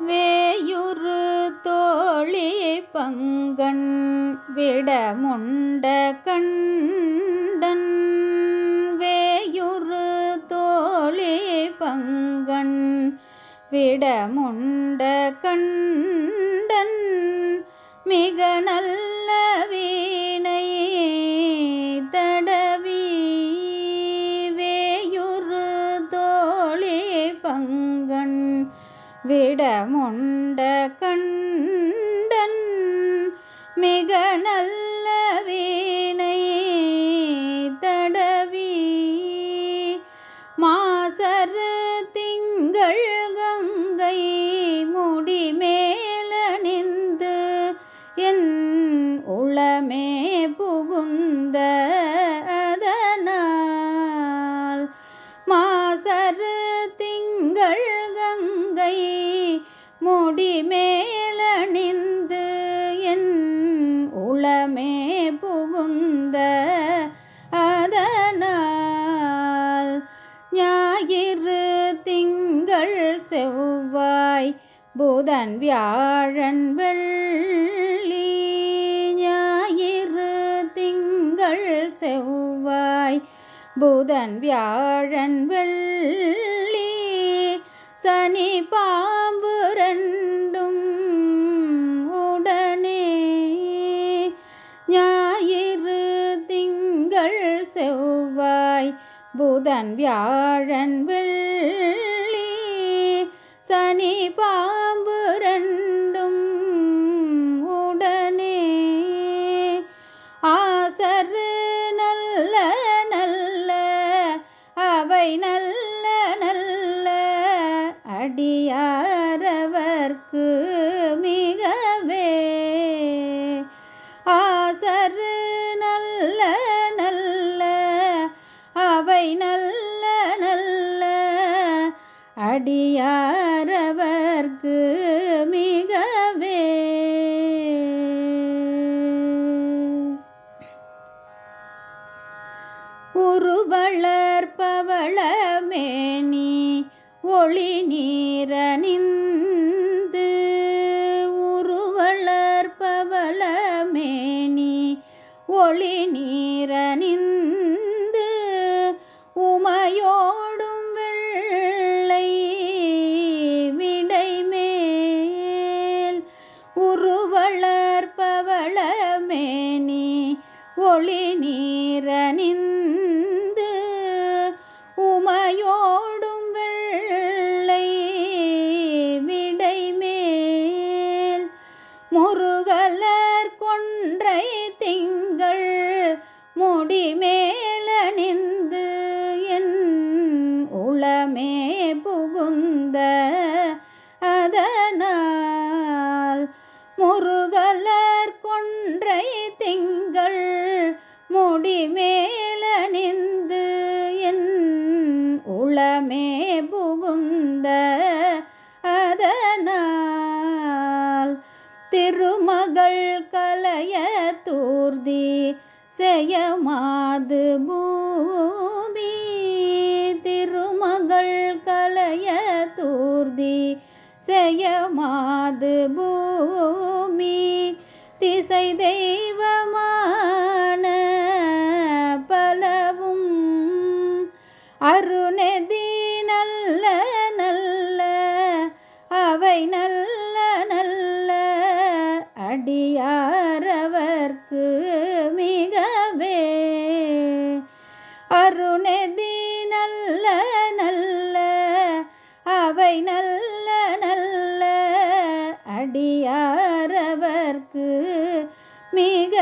வேயுறு தோழி பங்கன் விடமுண்ட கண்டன் வேயுறு தோழி பங்கன் விடமுண்ட கண்டன் மிக நல்ல வீணையே விடமுண்ட கண்டன் மிக நல்ல வீணை தடவி மாசர் திங்கள் கங்கை முடி மேலணிந்து என் உளமே புகுந்த அதனால் மாசர் திங்கள் கங்கை முடி மேலணிந்து என் உளமே புகுந்த அதனால் ஞாயிறு திங்கள் செவ்வாய் புதன் வியாழன் வெள்ளி ஞாயிறு திங்கள் செவ்வாய் புதன் வியாழன் வெள்ளி சனி பாம்பு ரெண்டும் உடனே ஞாயிறு திங்கள் செவ்வாய் புதன் வியாழன் வெள்ளி சனி பாம்பு ரெண்டும் அதற்கு மிகவே ஆசரு நல்ல நல்ல அவை நல்ல நல்ல அடியாரவர்க்கு மிகவே. உருவளர்பவளமேனி ஒளி நீரணிந்து ஒளி நீரணிந்து முருகலர் கொன்றை திங்கள் முடிமேலணிந்து என் உளமே புகுந்த அதனால் திருமகள் கலைய தூர்தி செய்யமாது பூமி. திருமகள் கலைய தூர்தி செய்யமாது பூமி திசை தெய்வமான அடியாரவர்க்கு மிக